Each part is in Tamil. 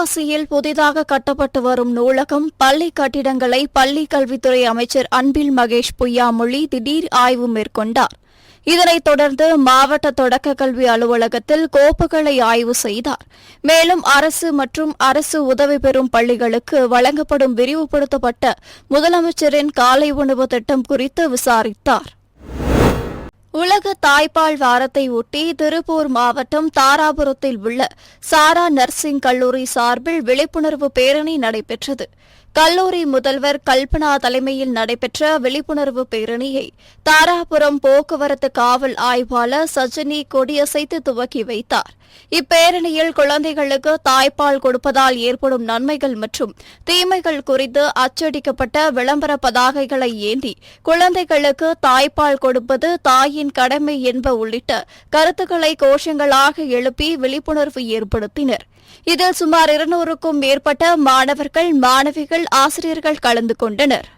தென்காசியில் புதிதாக கட்டப்பட்டு வரும் நூலகம் பள்ளி கட்டிடங்களை பள்ளி கல்வித்துறை அமைச்சர் அன்பில் மகேஷ் பொய்யாமொழி திடீர் ஆய்வு மேற்கொண்டார். இதனைத் தொடர்ந்து மாவட்ட தொடக்க கல்வி அலுவலகத்தில் கோப்புகளை ஆய்வு செய்தார். மேலும் அரசு மற்றும் அரசு உதவி பெறும் பள்ளிகளுக்கு வழங்கப்படும் விரிவுபடுத்தப்பட்ட முதலமைச்சரின் காலை உணவு திட்டம் குறித்து விசாரித்தார். உலக தாய்ப்பால் வாரத்தை ஒட்டி திருப்பூர் மாவட்டம் தாராபுரத்தில் உள்ள சாரா நர்சிங் கல்லூரி சார்பில் விழிப்புணர்வு பேரணி நடைபெற்றது. கல்லூரி முதல்வர் கல்பனா தலைமையில் நடைபெற்ற விழிப்புணர்வு பேரணியை தாராபுரம் போக்குவரத்து காவல் ஆய்வாளர் சஜினி கொடியசைத்து துவக்கி வைத்தார். இப்பேரணியில் குழந்தைகளுக்கு தாய்ப்பால் கொடுப்பதால் ஏற்படும் நன்மைகள் மற்றும் தீமைகள் குறித்து அச்சடிக்கப்பட்ட விளம்பர பதாகைகளை ஏந்தி குழந்தைகளுக்கு தாய்ப்பால் கொடுப்பது தாயின் கடமை என்ப உள்ளிட்ட கருத்துக்களை கோஷங்களாக எழுப்பி விழிப்புணர்வு ஏற்படுத்தினர். இதில் சுமார் இருநூறுக்கும் மேற்பட்ட மாணவர்கள் மாணவிகள் ஆசிரியர்கள் கலந்து கொண்டனர்.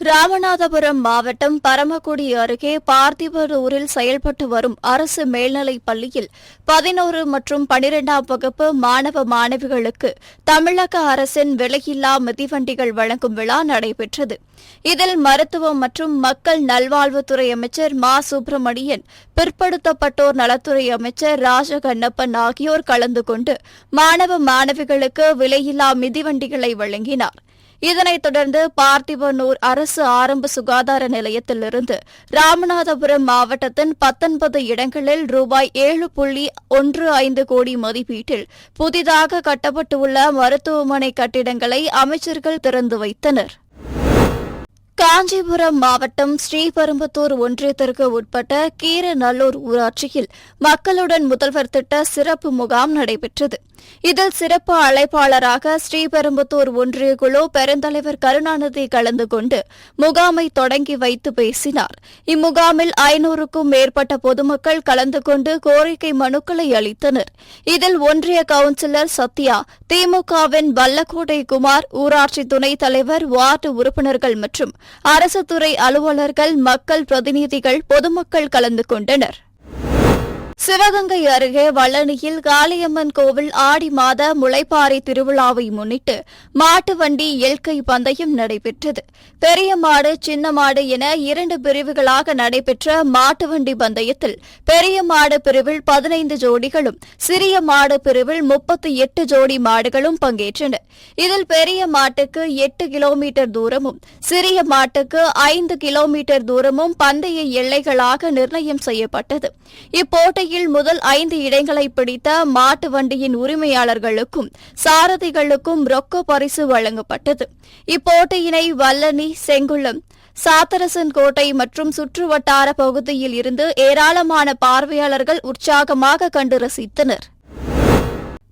ராமநாதபுரம் மாவட்டம் பரமக்குடி அருகே பார்த்திபரூரில் செயல்பட்டு வரும் அரசு மேல்நிலைப் பள்ளியில் பதினோரு மற்றும் பனிரெண்டாம் வகுப்பு மாணவ மாணவிகளுக்கு தமிழக அரசின் விலையில்லா மிதிவண்டிகள் வழங்கும் விழா நடைபெற்றது. இதில் மருத்துவம் மற்றும் மக்கள் நல்வாழ்வுத்துறை அமைச்சர் மா. சுப்பிரமணியன் பிற்படுத்தப்பட்டோர் நலத்துறை அமைச்சர் ராஜகண்ணப்பன் ஆகியோர் கலந்து கொண்டு மாணவ மாணவிகளுக்கு விலையில்லா மிதிவண்டிகளை வழங்கினார். இதனைத் தொடர்ந்து பார்த்திபனூர் அரசு ஆரம்ப சுகாதார நிலையத்திலிருந்து ராமநாதபுரம் மாவட்டத்தின் பத்தொன்பது இடங்களில் ரூபாய் ஏழு புள்ளி ஒன்று ஐந்து கோடி மதிப்பீட்டில் புதிதாக கட்டப்பட்டுள்ள மருத்துவமனை கட்டிடங்களை அமைச்சர்கள் திறந்து வைத்தனர். காஞ்சிபுரம் மாவட்டம் ஸ்ரீபெரும்புத்தூர் ஒன்றியத்திற்கு உட்பட்ட கீரநல்லூர் ஊராட்சியில் மக்களுடன் முதல்வர் திட்ட சிறப்பு முகாம் நடைபெற்றது. இதில் சிறப்பு அழைப்பாளராக ஸ்ரீபெரும்புத்தூர் ஒன்றிய குழு பெருந்தலைவர் கருணாநிதி கலந்து கொண்டு முகாமை தொடங்கி வைத்து பேசினார். இம்முகாமில் ஐநூறுக்கும் மேற்பட்ட பொதுமக்கள் கலந்து கொண்டு கோரிக்கை மனுக்களை அளித்தனர். இதில் ஒன்றிய கவுன்சிலர் சத்யா திமுகவின் வல்லக்கோட்டை குமார் ஊராட்சி துணைத் தலைவர் வார்டு உறுப்பினர்கள் மற்றும் அரசு துறை அலுவலர்கள் மக்கள் பிரதிநிதிகள் பொதுமக்கள் கலந்து கொண்டனர். சிவகங்கை அருகே வள்ளணியில் காளியம்மன் கோவில் ஆடி மாத முளைப்பாறை திருவிழாவை முன்னிட்டு மாட்டு வண்டி எல்கை பந்தயம் நடைபெற்றது. பெரிய மாடு சின்ன மாடு என இரண்டு பிரிவுகளாக நடைபெற்ற மாட்டு வண்டி பந்தயத்தில் பெரிய மாடு பிரிவில் பதினைந்து ஜோடிகளும் சிறிய மாடு பிரிவில் முப்பத்தி எட்டு ஜோடி மாடுகளும் பங்கேற்றன இதில் பெரிய மாட்டுக்கு எட்டு கிலோமீட்டர் தூரமும் சிறிய மாட்டுக்கு ஐந்து கிலோமீட்டர் தூரமும் பந்தய எல்லைகளாக நிர்ணயம் செய்யப்பட்டது. இப்போட்டியில் முதல் ஐந்து இடங்களை பிடித்த மாட்டு வண்டியின் உரிமையாளர்களுக்கும் சாரதிகளுக்கும் ரொக்க பரிசு வழங்கப்பட்டது. இப்போட்டியினை வல்லனி செங்குளம் சாத்தரசன் கோட்டை மற்றும் சுற்றுவட்டார பகுதியில் இருந்து ஏராளமான பார்வையாளர்கள் உற்சாகமாக கண்டு ரசித்தனர்.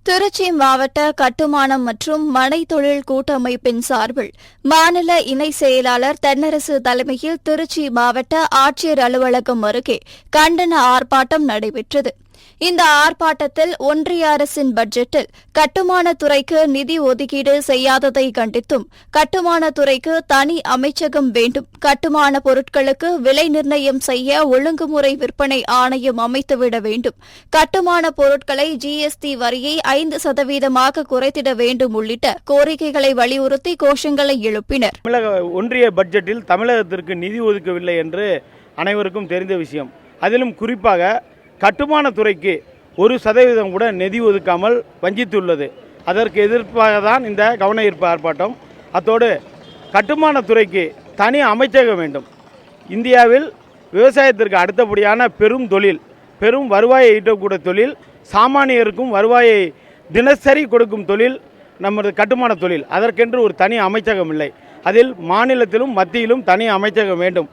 திருச்சி மாவட்ட கட்டுமானம் மற்றும் மனை தொழில் கூட்டமைப்பின் சார்பில் மாநில இணை செயலாளர் தென்னரசு தலைமையில் திருச்சி மாவட்ட ஆட்சியர் அலுவலகம் அருகே கண்டன ஆர்ப்பாட்டம் நடைபெற்றது. இந்த ஆர்ப்பாட்டத்தில் ஒன்றிய அரசின் பட்ஜெட்டில் கட்டுமானத்துறைக்கு நிதி ஒதுக்கீடு செய்யாததை கண்டித்தும் கட்டுமானத்துறைக்கு தனி அமைச்சகம் வேண்டும். கட்டுமான பொருட்களுக்கு விலை நிர்ணயம் செய்ய ஒழுங்குமுறை விற்பனை ஆணையம் அமைத்துவிட வேண்டும். கட்டுமான பொருட்களை ஜிஎஸ்டி வரியை ஐந்து சதவீதமாக குறைத்திட வேண்டும் உள்ளிட்ட கோரிக்கைகளை வலியுறுத்தி கோஷங்களை எழுப்பினர். தமிழக ஒன்றிய பட்ஜெட்டில் தமிழகத்திற்கு நிதி ஒதுக்கவில்லை என்று அனைவருக்கும் தெரிந்த விஷயம். அதிலும் குறிப்பாக கட்டுமானத்துறைக்கு ஒரு சதவீதம் கூட நிதி ஒதுக்காமல் வஞ்சித்துள்ளது. அதற்கு எதிர்ப்பாக தான் இந்த கவன ஈர்ப்பு ஆர்ப்பாட்டம். அத்தோடு கட்டுமானத்துறைக்கு தனி அமைச்சகம் வேண்டும். இந்தியாவில் விவசாயத்திற்கு அடுத்தபடியான பெரும் தொழில் பெரும் வருவாயை ஈட்டக்கூடிய தொழில் சாமானியருக்கும் வருவாயை தினசரி கொடுக்கும் தொழில் நமது கட்டுமான தொழில். அதற்கென்று ஒரு தனி அமைச்சகம் இல்லை. அதில் மாநிலத்திலும் மத்தியிலும் தனி அமைச்சகம் வேண்டும்.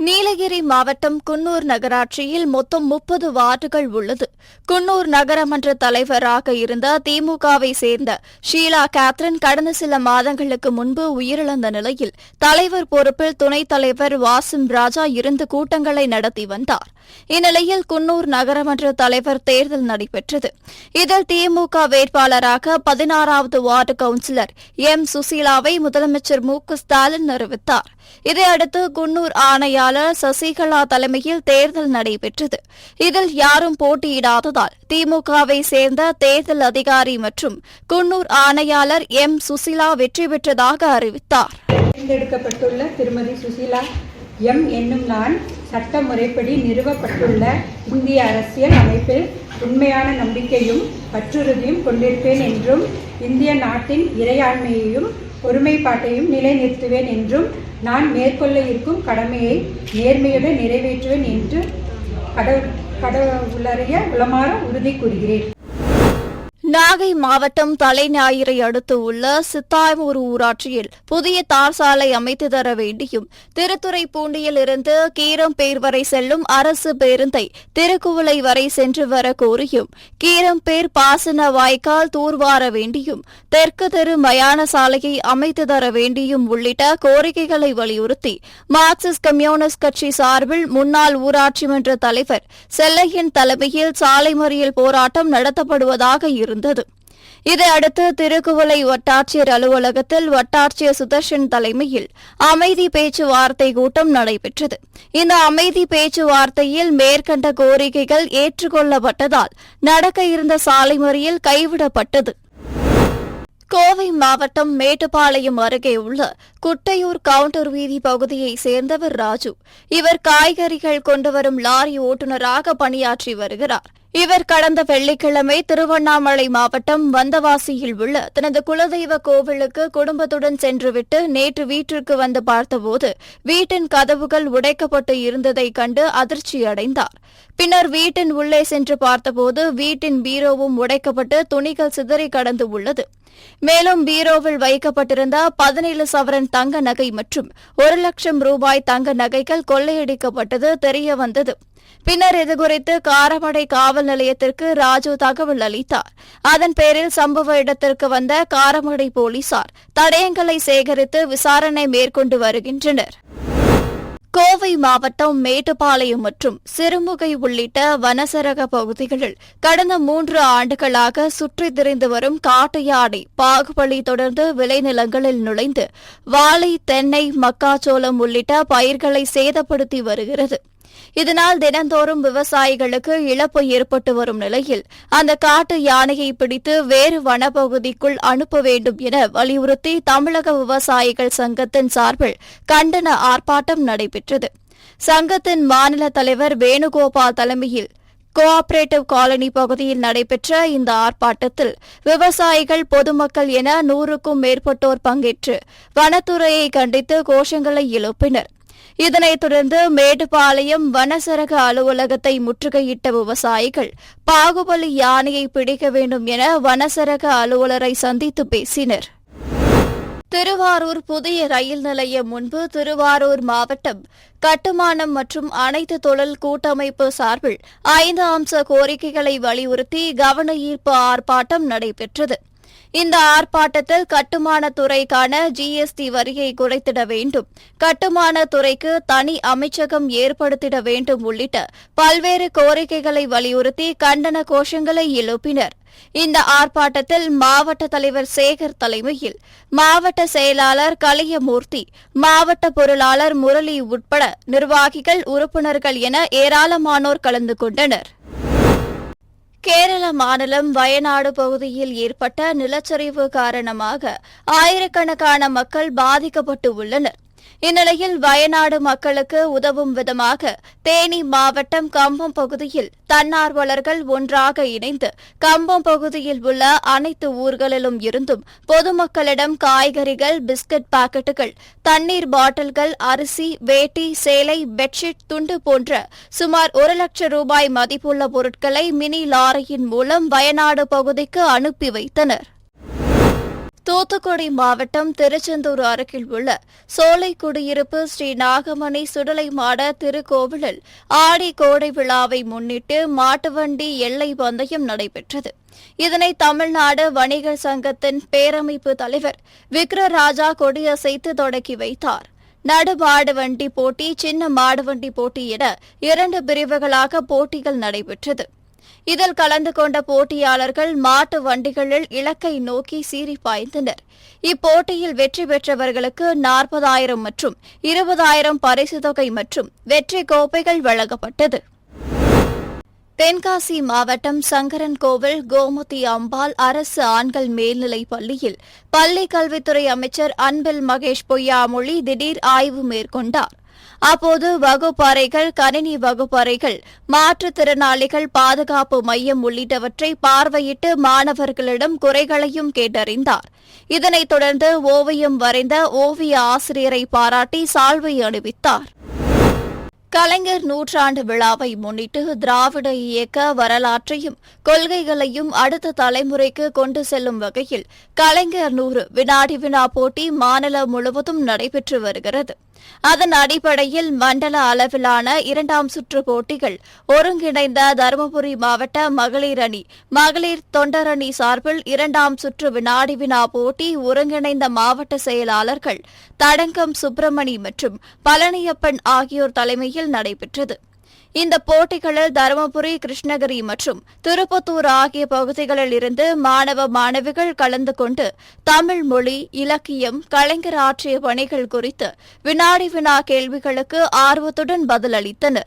நீலகிரி மாவட்டம் குன்னூர் நகராட்சியில் மொத்தம் முப்பது வார்டுகள் உள்ளது. குன்னூர் நகரமன்ற தலைவராக இருந்த திமுகவை சேர்ந்த ஷீலா கேத்ரின் கடந்த சில மாதங்களுக்கு முன்பு உயிரிழந்த நிலையில் தலைவர் பொறுப்பில் துணைத் தலைவர் வாசிம் ராஜா இருந்து கூட்டங்களை நடத்தி வந்தார். இந்நிலையில் குன்னூர் நகரமன்ற தலைவர் தேர்தல் நடைபெற்றது. இதில் திமுக வேட்பாளராக பதினாறாவது வார்டு கவுன்சிலர் எம். சுசீலாவை முதலமைச்சர் மு. ஸ்டாலின் அறிவித்தார் இதையடுத்து குன்னூர் ஆணையாளர் சசிகலா தலைமையில் தேர்தல் நடைபெற்றது. இதில் யாரும் போட்டியிடாததால் திமுகவை சேர்ந்த தேர்தல் அதிகாரி மற்றும் குன்னூர் ஆணையாளர் எம். சுசிலா வெற்றி பெற்றதாக அறிவித்தார். தேர்ந்தெடுக்கப்பட்டுள்ள திருமதி சுசிலா எம். என்னும் நான் சட்ட முறைப்படி நிறுவப்பட்டுள்ள இந்திய அரசியல் அமைப்பில் உண்மையான நம்பிக்கையும் பற்றுறுதியும் கொண்டிருப்பேன் என்றும் இந்திய நாட்டின் இறையாண்மையையும் ஒருமைப்பாட்டையும் நிலைநிறுத்துவேன் என்றும் நான் மேற்கொள்ள இருக்கும் கடமையை நேர்மையுடன் நிறைவேற்றுவேன் என்று கடவுள் கடவுளறைய உளமாற உறுதி கூறுகிறேன். நாகை மாவட்டம் தலைஞாயிறை அடுத்து உள்ள சித்தாய்மூர் ஊராட்சியில் புதிய தார் சாலை அமைத்து தர வேண்டியும் திருத்துறைப்பூண்டியில் இருந்து கீரம்பேர் வரை செல்லும் அரசு பேருந்தை திருக்குவளை வரை சென்று வர கோரியும் கீரம்பேர் பாசன வாய்க்கால் தூர்வார வேண்டியும் தெற்கு தெரு மயான சாலையை அமைத்து தர வேண்டியும் உள்ளிட்ட கோரிக்கைகளை வலியுறுத்தி மார்க்சிஸ்ட் கம்யூனிஸ்ட் கட்சி சார்பில் முன்னாள் ஊராட்சி மன்ற தலைவர் செல்லையின் தலைமையில் சாலை மறியல் போராட்டம் நடத்தப்படுவதாக இருந்தது. இருந்தது இதையடுத்து திருக்குவளை வட்டாட்சியர் அலுவலகத்தில் வட்டாட்சியர் சுதர்ஷன் தலைமையில் அமைதி பேச்சுவார்த்தை கூட்டம் நடைபெற்றது. இந்த அமைதி பேச்சுவார்த்தையில் மேற்கண்ட கோரிக்கைகள் ஏற்றுக்கொள்ளப்பட்டதால் நடக்க இருந்த சாலை மறியல் கைவிடப்பட்டது. கோவை மாவட்டம் மேட்டுப்பாளையம் அருகே உள்ள குட்டையூர் கவுண்டர் வீதி பகுதியைச் சேர்ந்தவர் ராஜு. இவர் காய்கறிகள் கொண்டுவரும் லாரி ஓட்டுநராக பணியாற்றி வருகிறார். இவர் கடந்த வெள்ளிக்கிழமை திருவண்ணாமலை மாவட்டம் வந்தவாசியில் உள்ள தனது குலதெய்வ கோவிலுக்கு குடும்பத்துடன் சென்றுவிட்டு நேற்று வீட்டிற்கு வந்து பார்த்தபோது வீட்டின் கதவுகள் உடைக்கப்பட்டு இருந்ததைக் கண்டு அதிர்ச்சியடைந்தார். பின்னர் வீட்டின் உள்ளே சென்று பார்த்தபோது வீட்டின் பீரோவும் உடைக்கப்பட்டு துணிகள் சிதறி கடந்து உள்ளது. மேலும் பீரோவில் வைக்கப்பட்டிருந்த பதினேழு சவரன் தங்க நகை மற்றும் ஒரு லட்சம் ரூபாய் தங்க நகைகள் கொள்ளையடிக்கப்பட்டது தெரிய வந்தது. பின்னர் இதுகுறித்து காரமடை காவல் நிலையத்திற்கு ராஜு தகவல் அளித்தார். அதன் பேரில் சம்பவ இடத்திற்கு வந்த காரமடை போலீசார் தடயங்களை சேகரித்து விசாரணை மேற்கொண்டு வருகின்றனர். கோவை மாவட்டம் மேட்டுப்பாளையம் மற்றும் சிறுமுகை உள்ளிட்ட வனசரக பகுதிகளில் கடந்த மூன்று ஆண்டுகளாக சுற்றித் திரிந்து வரும் காட்டு யானை பாகுபலி தொடர்ந்து விளைநிலங்களில் நுழைந்து வாழை தென்னை மக்காச்சோளம் உள்ளிட்ட பயிர்களை சேதப்படுத்தி வருகிறது. இதனால் தினந்தோறும் விவசாயிகளுக்கு இழப்பு ஏற்பட்டு வரும் நிலையில் அந்த காட்டு யானையை பிடித்து வேறு வனப்பகுதிக்குள் அனுப்ப வேண்டும் என வலியுறுத்தி தமிழக விவசாயிகள் சங்கத்தின் சார்பில் கண்டன ஆர்ப்பாட்டம் நடைபெற்றது. சங்கத்தின் மாநில தலைவர் வேணுகோபால் தலைமையில் கோஆபரேட்டிவ் காலனி பகுதியில் நடைபெற்ற இந்த ஆர்ப்பாட்டத்தில் விவசாயிகள் பொதுமக்கள் என நூறுக்கும் மேற்பட்டோர் பங்கேற்று வனத்துறையை கண்டித்து கோஷங்களை எழுப்பினர். இதனைத் தொடர்ந்து மேட்டுப்பாளையம் வனசரக அலுவலகத்தை முற்றுகையிட்ட விவசாயிகள் பாகுபலி யானையை பிடிக்க வேண்டும் என வனசரக அலுவலரை சந்தித்து பேசினர். திருவாரூர் புதிய ரயில் நிலையம் முன்பு திருவாரூர் மாவட்டம் கட்டுமானம் மற்றும் அனைத்து தொழில் கூட்டமைப்பு சார்பில் ஐந்து அம்ச கோரிக்கைகளை வலியுறுத்தி கவன ஈர்ப்பு ஆர்ப்பாட்டம் நடைபெற்றது. இந்த ஆர்ப்பாட்டத்தில் கட்டுமான துறைக்கான ஜிஎஸ்டி வரியை குறைத்திட வேண்டும். கட்டுமான துறைக்கு தனி அமைச்சகம் ஏற்படுத்திட வேண்டும் உள்ளிட்ட பல்வேறு கோரிக்கைகளை வலியுறுத்தி கண்டன கோஷங்களை எழுப்பினர். இந்த ஆர்ப்பாட்டத்தில் மாவட்ட தலைவர் சேகர் தலைமையில் மாவட்ட செயலாளர் கலியமூர்த்தி மாவட்ட பொருளாளர் முரளி உட்பட நிர்வாகிகள் உறுப்பினர்கள் என ஏராளமானோர் கலந்து கொண்டனர். கேரள மாநிலம் வயநாடு பகுதியில் ஏற்பட்ட நிலச்சரிவு காரணமாக ஆயிரக்கணக்கான மக்கள் பாதிக்கப்பட்டு உள்ளனர். இந்நிலையில் வயநாடு மக்களுக்கு உதவும் விதமாக தேனி மாவட்டம் கம்பம் பகுதியில் தன்னார்வலர்கள் ஒன்றாக இணைந்து கம்பம் பகுதியில் உள்ள அனைத்து ஊர்களிலும் இருந்தும் பொதுமக்களிடம் காய்கறிகள் பிஸ்கட் பாக்கெட்டுகள் தண்ணீர் பாட்டில்கள் அரிசி வேட்டி சேலை பெட்ஷீட் துண்டு போன்ற சுமார் ஒரு லட்சம் ரூபாய் மதிப்புள்ள பொருட்களை மினி லாரியின் மூலம் வயநாடு பகுதிக்கு அனுப்பி வைத்தனர். தூத்துக்குடி மாவட்டம் திருச்செந்தூர் அருகில் உள்ள சோலை குடியிருப்பு ஸ்ரீ நாகமணி சுடலை மாட திருக்கோவிலில் ஆடி கோடை விழாவை முன்னிட்டு மாட்டுவண்டி எல்லை பந்தயம் நடைபெற்றது. இதனை தமிழ்நாடு வணிகர் சங்கத்தின் பேரமைப்பு தலைவர் விக்ரராஜா கொடியசைத்து தொடக்கி வைத்தார். நடு மாடுவண்டி போட்டி சின்ன மாடுவண்டி போட்டி என இரண்டு பிரிவுகளாக போட்டிகள் நடைபெற்றது. இதில் கலந்து கொண்ட போட்டியாளர்கள் மாட்டு வண்டிகளில் இலக்கை நோக்கி சீறி பாய்ந்தனர். இப்போட்டியில் வெற்றி பெற்றவர்களுக்கு நாற்பதாயிரம் மற்றும் இருபதாயிரம் பரிசு தொகை மற்றும் வெற்றி கோப்பைகள் வழங்கப்பட்டது. தென்காசி மாவட்டம் சங்கரன் கோவில் கோமதி அம்பாள் அரசு ஆண்கள் மேல்நிலைப் பள்ளியில் பள்ளி கல்வித்துறை அமைச்சர் அன்பில் மகேஷ் பொய்யாமொழி திடீர் ஆய்வு மேற்கொண்டார். அப்போது வகுப்பறைகள் கணினி வகுப்பறைகள் மாற்றுத்திறனாளிகள் பாதுகாப்பு மையம் உள்ளிட்டவற்றை பார்வையிட்டு மாணவர்களிடம் குறைகளையும் கேட்டறிந்தார். இதனைத் தொடர்ந்து ஓவியம் வரைந்த ஓவிய ஆசிரியரை பாராட்டி சால்வை அணிவித்தார். கலைஞர் நூற்றாண்டு விழாவை முன்னிட்டு திராவிட இயக்க வரலாற்றையும் கொள்கைகளையும் அடுத்த தலைமுறைக்கு கொண்டு செல்லும் வகையில் கலைஞர் நூறு வினாடி வினா போட்டி மாநிலம் முழுவதும் நடைபெற்று வருகிறது. அதன் அடிப்படையில் மண்டல அளவிலான இரண்டாம் சுற்று போட்டிகள் ஒருங்கிணைந்த தருமபுரி மாவட்ட மகளிர் அணி மகளிர் தொண்டரணி சார்பில் இரண்டாம் சுற்று வினாடி வினா போட்டி ஒருங்கிணைந்த மாவட்ட செயலாளர்கள் தடங்கம் சுப்பிரமணி மற்றும் பழனியப்பன் ஆகியோர் தலைமையில் நடைபெற்றது. இந்த போட்டிகளில் தருமபுரி கிருஷ்ணகிரி மற்றும் திருப்பத்தூர் ஆகிய பகுதிகளில் இருந்து மாணவ மாணவிகள் கலந்து கொண்டு தமிழ் மொழி இலக்கியம் கலைஞர் ஆற்றிய பணிகள் குறித்து வினாடி வினா கேள்விகளுக்கு ஆர்வத்துடன் பதிலளித்தனா்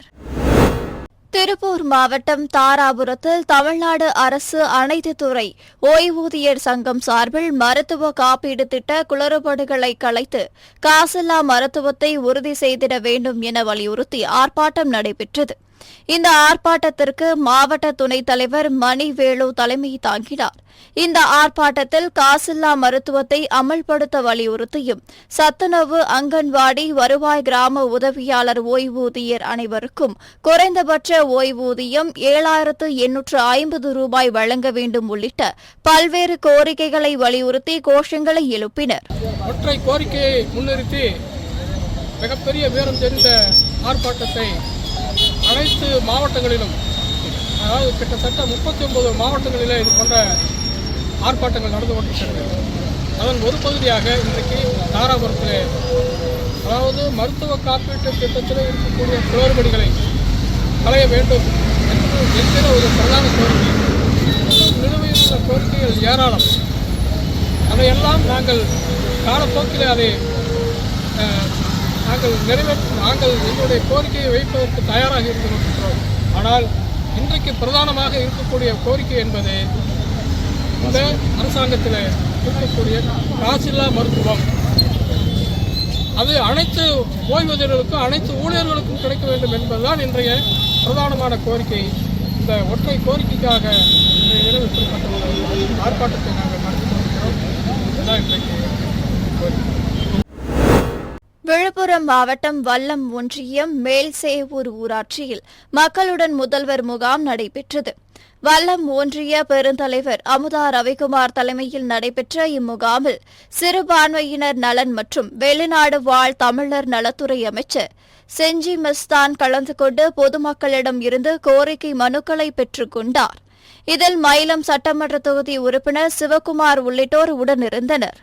திருப்பூர் மாவட்டம் தாராபுரத்தில் தமிழ்நாடு அரசு அனைத்து துறை ஓய்வூதியர் சங்கம் சார்பில் மருத்துவ காப்பீடு திட்ட குளறுபடுகளை கலைத்து காசில்லா மருத்துவத்தை உறுதி செய்திட வேண்டும் என வலியுறுத்தி ஆர்ப்பாட்டம் நடைபெற்றது. இந்த ஆர்ப்பாட்டத்திற்கு மாவட்ட துணைத் தலைவர் மணிவேலு தலைமை தாங்கினார். இந்த ஆர்ப்பாட்டத்தில் காசில்லா மருத்துவத்தை அமல்படுத்த வலியுறுத்தியும் சத்துணவு அங்கன்வாடி வருவாய் கிராம உதவியாளர் ஓய்வூதியர் அனைவருக்கும் குறைந்தபட்ச ஓய்வூதியம் ஏழாயிரத்து எண்ணூற்று ஐம்பது ரூபாய் வழங்க வேண்டும் உள்ளிட்ட பல்வேறு கோரிக்கைகளை வலியுறுத்தி கோஷங்களை எழுப்பினர். ஒற்றை கோரிக்கையை முன்னிறுத்தி மிகப்பெரிய வீரம் தெரிந்த ஆர்ப்பாட்டத்தை அனைத்து மாவட்டங்களிலும் அதாவது கிட்டத்தட்ட முப்பத்தி ஒன்பது மாவட்டங்களிலே இது போன்ற ஆர்ப்பாட்டங்கள் நடந்து கொண்டிருக்கிறது. அதன் ஒரு பகுதியாக இன்றைக்கு தாராபுரத்தில் அதாவது மருத்துவ காப்பீட்டு திட்டத்தில் இருக்கக்கூடிய குளறுபடிகளை களைய வேண்டும் என்று என்கிற ஒரு பிரதான கோரிக்கை. நிலுவையில் உள்ள கோரிக்கைகள் ஏராளம். அதையெல்லாம் நாங்கள் காலப்போக்கில் அதை நாங்கள் நிறைவேற்ற நாங்கள் எங்களுடைய கோரிக்கையை வைப்பதற்கு தயாராக இருந்து ஆனால் இன்றைக்கு பிரதானமாக இருக்கக்கூடிய கோரிக்கை என்பது இந்த அரசாங்கத்தில் இருக்கக்கூடிய காசில்லா மருத்துவம். அது அனைத்து ஓய்வூதியர்களுக்கும் அனைத்து ஊழியர்களுக்கும் கிடைக்க வேண்டும் என்பதுதான் இன்றைய பிரதானமான கோரிக்கை. இந்த ஒற்றை கோரிக்கைக்காக இன்றைய நிறைவேற்றப்பட்ட ஆர்ப்பாட்டத்தை நாங்கள் நடத்தி கொண்டிருக்கிறோம். இதுதான் இன்றைக்கு கோரிக்கை. விழுப்புரம் மாவட்டம் வல்லம் ஒன்றியம் மேல்சேவூர் ஊராட்சியில் மக்களுடன் முதல்வர் முகாம் நடைபெற்றது. வல்லம் ஒன்றிய பெருந்தலைவர் அமுதா ரவிக்குமார் தலைமையில் நடைபெற்ற இம்முகாமில் சிறுபான்மையினர் நலன் மற்றும் வெளிநாடு வாழ் தமிழர் நலத்துறை அமைச்சர் செஞ்சி மஸ்தான் கலந்து கொண்டு பொதுமக்களிடம் இருந்து கோரிக்கை மனுக்களை பெற்றுக் கொண்டார். இதில் மயிலம் சட்டமன்ற தொகுதி உறுப்பினர் சிவக்குமார் உள்ளிட்டோர் உடனிருந்தனர்.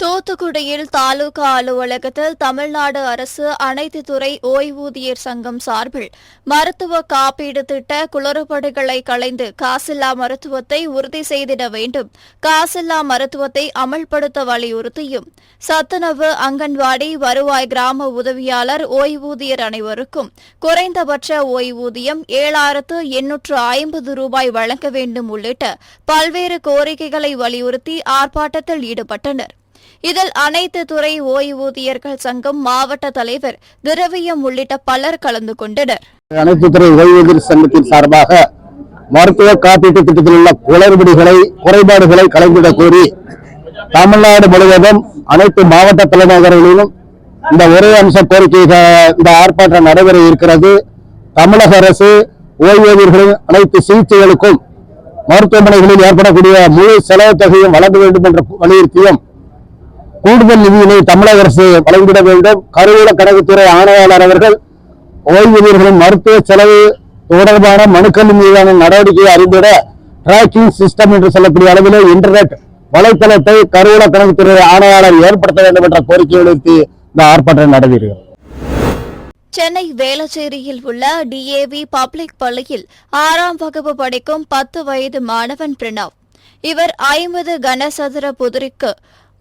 தூத்துக்குடியில் தாலுகா அலுவலகத்தில் தமிழ்நாடு அரசு அனைத்து துறை ஓய்வூதியர் சங்கம் சார்பில் மருத்துவ காப்பீடு திட்ட குளறுபடிகளை களைந்து காசில்லா மருத்துவத்தை உறுதி செய்திட வேண்டும். காசில்லா மருத்துவத்தை அமல்படுத்த வலியுறுத்தியும். சத்துணவு அங்கன்வாடி வருவாய் கிராம உதவியாளர் ஓய்வூதியர் அனைவருக்கும் குறைந்தபட்ச ஓய்வூதியம் ஏழாயிரத்து எண்ணூற்று ஐம்பது ரூபாய் வழங்க வேண்டும் உள்ளிட்ட பல்வேறு கோரிக்கைகளை வலியுறுத்தி ஆர்ப்பாட்டத்தில் ஈடுபட்டனர். இதில் அனைத்து துறை ஓய்வூதியர்கள் சங்கம் மாவட்ட தலைவர் திரவியம் உள்ளிட்ட பலர் கலந்து கொண்டனர். அனைத்து துறை ஓய்வூதியர் சங்கத்தின் சார்பாக மருத்துவ காப்பீட்டு திட்டத்தில் உள்ள குளறுபடிகளை குறைபாடுகளை கலைந்திட கோரி தமிழ்நாடு முழுவதும் அனைத்து மாவட்ட தலைநகர்களிலும் இந்த ஒரே அம்ச கோரிக்கை இந்த ஆர்ப்பாட்டம் நடைபெற இருக்கிறது. தமிழக அரசு ஓய்வூதியர்களின் அனைத்து சிகிச்சைகளுக்கும் மருத்துவமனைகளில் ஏற்படக்கூடிய முழு செலவு தொகையும் வழங்க வேண்டும் என்ற வலியுறுத்தியும் கூடுதல் நிதியினை தமிழக அரசு வழங்கிட வேண்டும். கருவூல கணக்குத்துறை ஆணையாளர் அவர்கள் ஓய்வூதியர்களின் மருத்துவ செலவு தொடர்பான மனுக்கள் மீதான நடவடிக்கையை அறிந்திட டிராக்கிங் சிஸ்டம் என்று சொல்லக்கூடிய அளவில் இன்டர்நெட் வலைத்தளத்தை கருவூல கணக்குத்துறை ஆணையாளர் ஏற்படுத்த வேண்டும் என்ற கோரிக்கை வலியுறுத்தி இந்த ஆர்ப்பாட்டம் நடைபெறுகிறது சென்னை வேளச்சேரியில் உள்ள டிஏவி பப்ளிக் பள்ளியில் ஆறாம் வகுப்பு படிக்கும் பத்து வயது மாணவன் பிரணவ். இவர் ஐம்பது கனசதுர புதிரிக்கு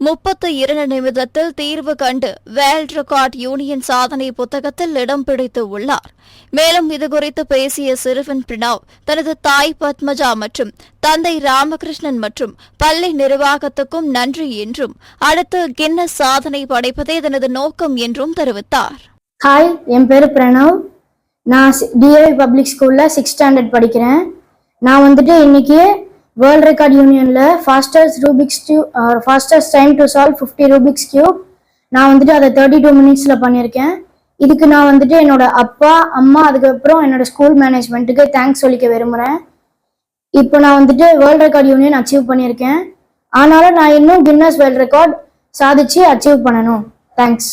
முப்பத்து இரண்டு நிமிடத்தில் தீர்வு கண்டு வேர்ல்ட் ரெக்கார்ட் யூனியன் சாதனை புத்தகத்தில் இடம் பிடித்து உள்ளார். மேலும் இதுகுறித்து பேசிய சிறுவன் பிரணவ் தனது தாய் பத்மஜா மற்றும் தந்தை ராமகிருஷ்ணன் மற்றும் பள்ளி நிர்வாகத்துக்கும் நன்றி என்றும் அடுத்து கின்னஸ் சாதனை படைப்பதே தனது நோக்கம் என்றும் தெரிவித்தார். ஹாய் என் பேர் பிரணவ். நான் டிஏவி பப்ளிக் ஸ்கூலில் சிக்ஸ் ஸ்டாண்டர்ட் படிக்கிறேன். நான் வந்துட்டு இன்னைக்கு வேர்ல்ட் ரெக்கார்ட் யூனியனில் fastest Rubik's due fastest time to solve fifty Rubik's cube நான் வந்துட்டு அதை தேர்ட்டி டூ மினிட்ஸில் பண்ணியிருக்கேன். இதுக்கு நான் வந்துட்டு என்னோட அப்பா அம்மா அதுக்கப்புறம் என்னோட ஸ்கூல் மேனேஜ்மெண்ட்டுக்கு தேங்க்ஸ் சொல்லிக்க விரும்புகிறேன் இப்போ நான் வந்துட்டு வேர்ல்ட் ரெக்கார்ட் யூனியன் அச்சீவ் பண்ணியிருக்கேன். ஆனாலும் நான் இன்னும் கின்னஸ் வேர்ல்ட் ரெக்கார்ட் சாதிச்சு அச்சீவ் பண்ணணும். தேங்க்ஸ்